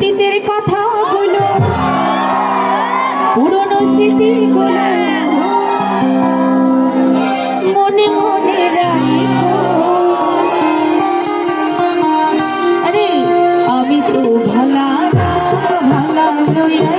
অতীতের কথাগুলো পুরনো স্মৃতিগুলো মনে মনে আরে আমি তো ভালা লইয়া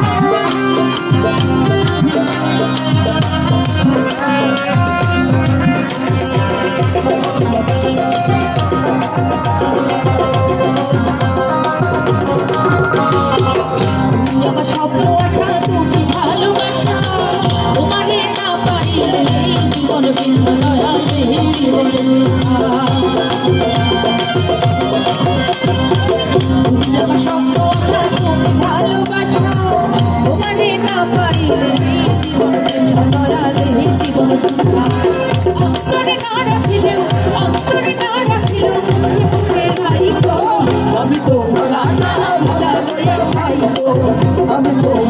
I'm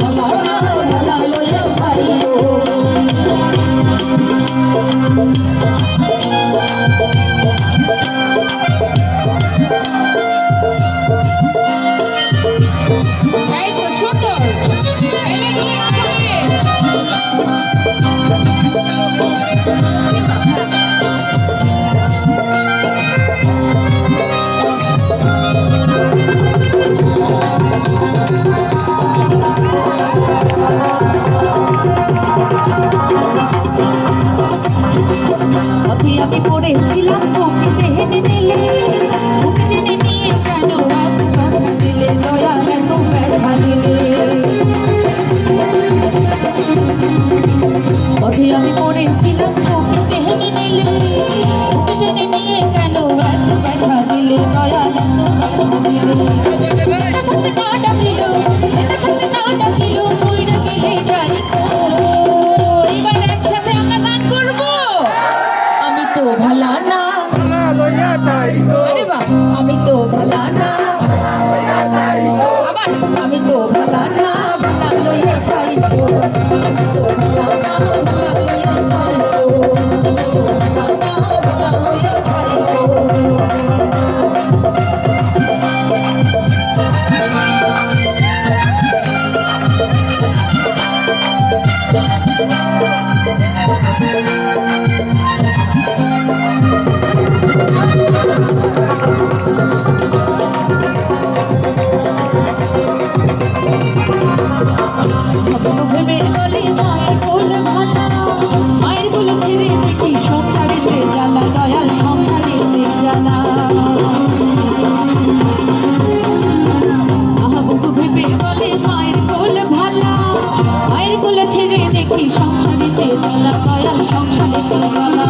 দেখি সংসারেতে জ্বালা দয়াল, সংসারেতে জ্বালা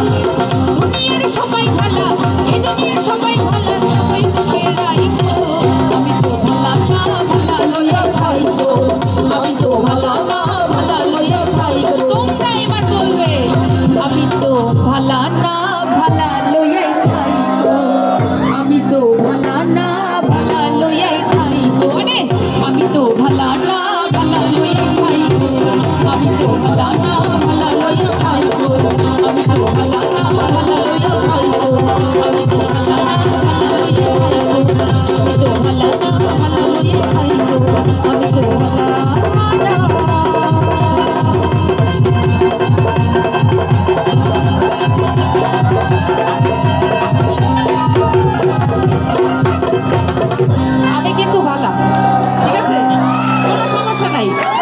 দুনিয়ার সবাই ভালা এ দুনিয়ার সবাই ভালা, সবাই তোকে রাই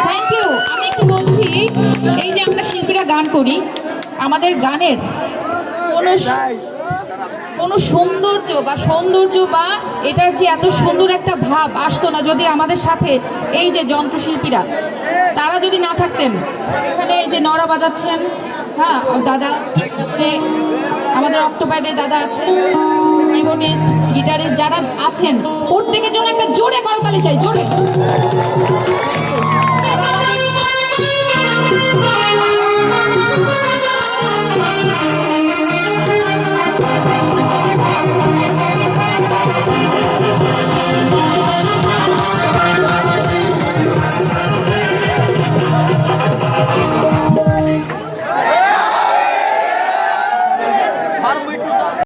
থ্যাংক ইউ আমি একটু বলছি, এই যে আমরা শিল্পীরা গান করি, আমাদের গানের কোনো কোনো সৌন্দর্য বা সৌন্দর্য বা এটার যে এত সুন্দর একটা ভাব আসতো না যদি আমাদের সাথে এই যে যন্ত্রশিল্পীরা, তারা যদি না থাকতেন, এখানে এই যে নড়া বাজাচ্ছেন হ্যাঁ দাদা আমাদের অক্টোপাইডে দাদা আছেন কিবোর্ডিস্ট গিটারিস্ট যারা আছেন প্রত্যেকের জন্য একটা জোরে করতালি চাই জোরে।